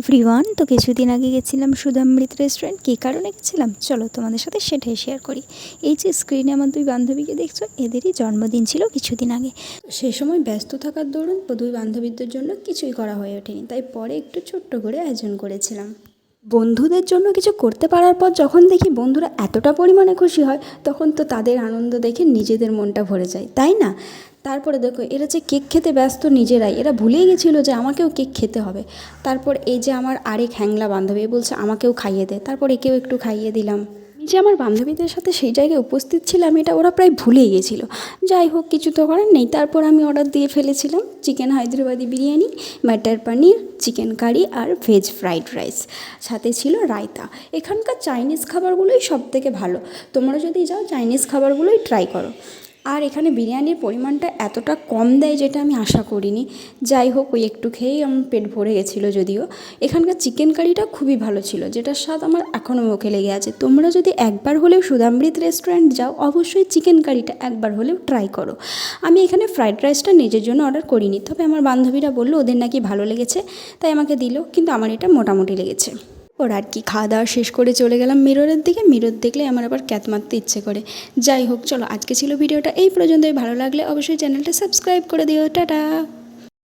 Everyone, তো কিছুদিন আগে গেছিলাম সুধামৃত রেস্টুরেন্ট। কী কারণে গেছিলাম? চলো তোমাদের সাথে সেটাই শেয়ার করি। এই যে স্ক্রিনে আমার দুই বান্ধবীকে দেখছ, এদেরই জন্মদিন ছিল কিছুদিন আগে। সেই সময় ব্যস্ত থাকার দরুন দুই বান্ধবীদের জন্য কিছুই করা হয়ে ওঠেনি। তাই পরে একটু ছোট্ট করে আয়োজন করেছিলাম। বন্ধুদের জন্য কিছু করতে পারার পর যখন দেখি বন্ধুরা এতটা পরিমাণে খুশি হয়, তখন তো তাদের আনন্দ দেখে নিজেদের মনটা ভরে যায়। তাই না? তারপরে দেখো, এরা যে কেক খেতে ব্যস্ত নিজেরাই। এরা ভুলেই গেছিল যে আমাকেও কেক খেতে হবে। তারপর এই যে আমার আরেক হ্যাংলা বান্ধবী বলছে আমাকেও খাইয়ে দে। তারপর একেও একটু খাইয়ে দিলাম। যে আমার বান্ধবীদের সাথে সেই জায়গায় উপস্থিত ছিলাম, এটা ওরা প্রায় ভুলেই গেছিল। যাই হোক, কিছু তো করার নেই। তারপর আমি অর্ডার দিয়ে ফেলেছিলাম chicken Hyderabadi biryani butter paneer chicken curry আর ভেজ ফ্রাইড রাইস সাথে ছিল রায়তা। এখানকার চাইনিজ খাবারগুলোই সব থেকে ভালো। তোমরা যদি যাও চাইনিজ খাবারগুলোই ট্রাই করো। আর এখানে বিরিয়ানির পরিমাণটা এতটা কম দেয় যেটা আমি আশা করিনি। যাই হোক, ওই একটু খেয়েই আমার পেট ভরে গেছিল যদিও। এখানকার চিকেন কারিটা খুবই ভালো ছিল, যেটার স্বাদ আমার এখনও মুখে লেগে আছে। তোমরা যদি একবার হলেও সুধামৃত রেস্টুরেন্ট যাও, অবশ্যই চিকেন কারিটা একবার হলেও ট্রাই করো। আমি এখানে ফ্রাইড রাইসটা নিজের জন্য অর্ডার করিনি, তবে আমার বান্ধবীরা বলল, ওদের নাকি ভালো লেগেছে। তাই আমাকে দিল, কিন্তু আমার এটা মোটামুটি লেগেছে। ওর আর কি খাওয়া দাওয়া শেষ করে চলে গেলাম মিররের দিকে। মিরর দেখলে আমার আবার ক্যাত মারতে ইচ্ছে করে। যাই হোক, চলো আজকে ছিল ভিডিওটা এই পর্যন্তই। ভালো লাগলে অবশ্যই চ্যানেলটা সাবস্ক্রাইব করে দিও। টাটা!